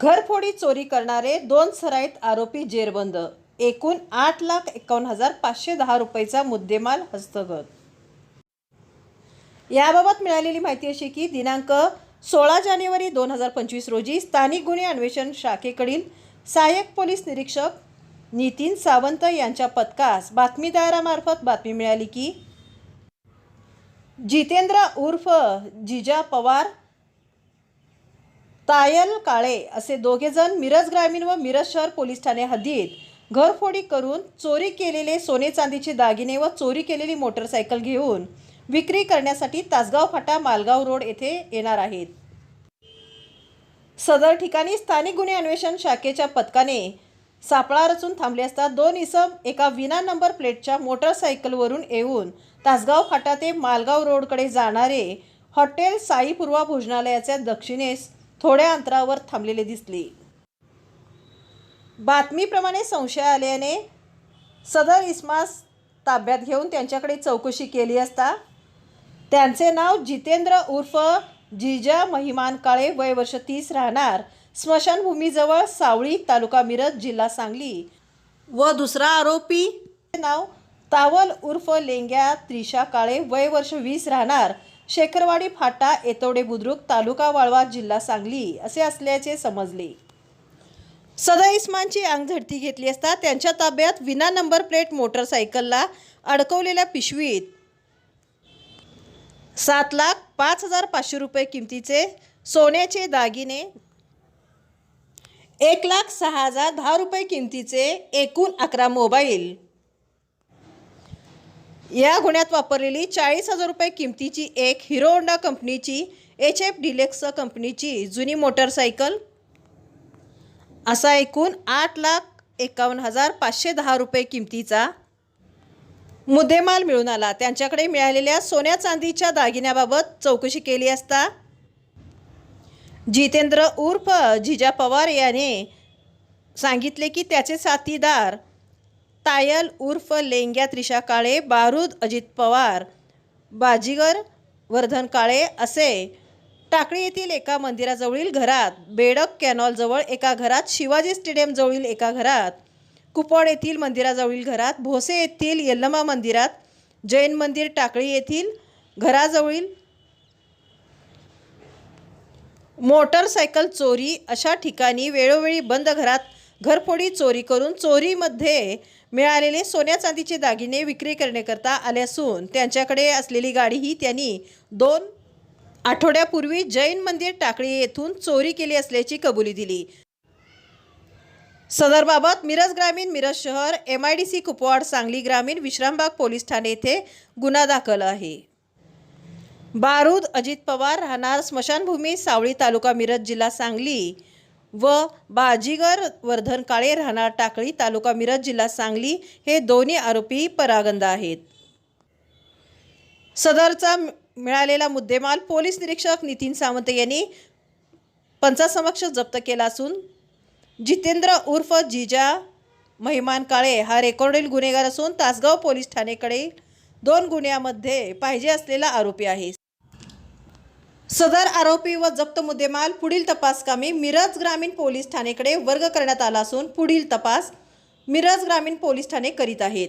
घरफोडी चोरी करणारे दोन सराईत आरोपी जेरबंद. एकूण आठ लाख एकावन्न हजार पाचशे दहा रुपयेचा मुद्देमाल हस्तगत. याबाबत मिळालेली माहिती अशी की दिनांक सोळा जानेवारी दोन हजार पंचवीस रोजी स्थानिक गुन्हे अन्वेषण शाखेकडील सहाय्यक पोलीस निरीक्षक नितीन सावंत यांच्या पथकास बातमीदारामार्फत बातमी मिळाली की जितेंद्र उर्फ जिजा पवार तायल काळे असे दोघेजण मिरज ग्रामीण व मिरज शहर पोलीस ठाणे हद्दीत घरफोडी करून चोरी केलेले सोने चांदीचे दागिने व चोरी केलेली मोटरसायकल घेऊन विक्री करण्यासाठी तासगाव फाटा मालगाव रोड येथे येणार आहेत. सदर ठिकाणी स्थानिक गुन्हे अन्वेषण शाखेच्या पथकाने सापळा रचून थांबले असता दोन इसम एका विना नंबर प्लेटच्या मोटरसायकलवरून येऊन तासगाव फाटा ते मालगाव रोडकडे जाणारे हॉटेल साईपूर्वा भोजनालयाच्या दक्षिणेस थोड्या अंतरावर थांबलेले दिसले. बातमीप्रमाणे संशय आल्याने सदर इस्मास ताब्यात घेऊन त्यांच्याकडे चौकशी केली असता त्यांचे नाव जितेंद्र उर्फ जिजा महिमान काळे वय वर्ष तीस राहणार. स्मशानभूमीजवळ सावळी तालुका मिरज जिल्हा सांगली. व दुसरा आरोपी नाव तावल उर्फ लेंग्या त्रिशा काळे वय वर्ष वीस राहणार. शेखरवाडी फाटा येतोडे बुद्रुक तालुका वाळवा जिल्हा सांगली असे असल्याचे समजले. सदा इस्मानची अंगझडती घेतली असता त्यांच्या ताब्यात विना नंबर प्लेट मोटरसायकलला अडकवलेल्या पिशवीत सात लाख पाच हजार पाचशे रुपये किमतीचे सोन्याचे दागिने एक लाख सहा हजार दहा रुपये किमतीचे एकूण अकरा मोबाईल या गुन्ह्यात वापरलेली चाळीस हजार रुपये किमतीची एक हिरो होंडा कंपनीची एच एफ डिलेक्स कंपनीची जुनी मोटरसायकल असा एकूण आठ लाख एकावन्न हजार पाचशे दहा रुपये किमतीचा मुद्देमाल मिळून आला. त्यांच्याकडे मिळालेल्या सोन्या चांदीच्या दागिन्याबाबत चौकशी केली असता जितेंद्र उर्फ जिजा पवार याने सांगितले की त्याचे साथीदार तायल उर्फ लेंग्या त्रिशा काळे बारूद अजित पवार बाजीगर वर्धन काळे असे टाकळी येथील एका मंदिराजवळील घरात बेडक कॅनॉलजवळ एका घरात शिवाजी स्टेडियमजवळील एका घरात कुपवाड येथील मंदिराजवळील घरात भोसे येथील यल्लमा मंदिरात जैन मंदिर टाकळी येथील घराजवळील मोटरसायकल चोरी अशा ठिकाणी वेळोवेळी बंद घरात घरफोडी चोरी करून चोरीमध्ये मिळालेले सोन्या चांदीचे दागिने विक्री करण्याकरता आले असून त्यांच्याकडे असलेली गाडीही त्यांनी दोन आठवड्यापूर्वी जैन मंदिर टाकळी येथून चोरी केली असल्याची कबुली दिली. सदरबाबत मिरज ग्रामीण मिरज शहर M I D C Kupwad Sangli ग्रामीण विश्रामबाग पोलीस ठाणे येथे गुन्हा दाखल आहे. बारूद अजित पवार राहणार स्मशानभूमी सावळी तालुका मिरज जिल्हा सांगली. व बाजीगर वर्धन काळे राहणार टाकळी तालुका मिरज जिल्हा सांगली हे दोन्ही आरोपी परागंद आहेत. सदरचा मि- मिळालेला मुद्देमाल पोलीस निरीक्षक नितीन सावंत यांनी पंचासमक्ष जप्त केला असून जितेंद्र उर्फ जिजा महिमान काळे हा रेकॉर्डेल गुन्हेगार असून तासगाव पोलीस ठाणेकडे दोन गुन्ह्यामध्ये पाहिजे असलेला आरोपी आहे. सदर आरोपी व जप्त मुद्देमाल पुढील तपासकामी मिरज ग्रामीण पोलीस ठाणेकडे वर्ग करण्यात आला असून पुढील तपास मिरज ग्रामीण पोलीस ठाणे करीत आहेत.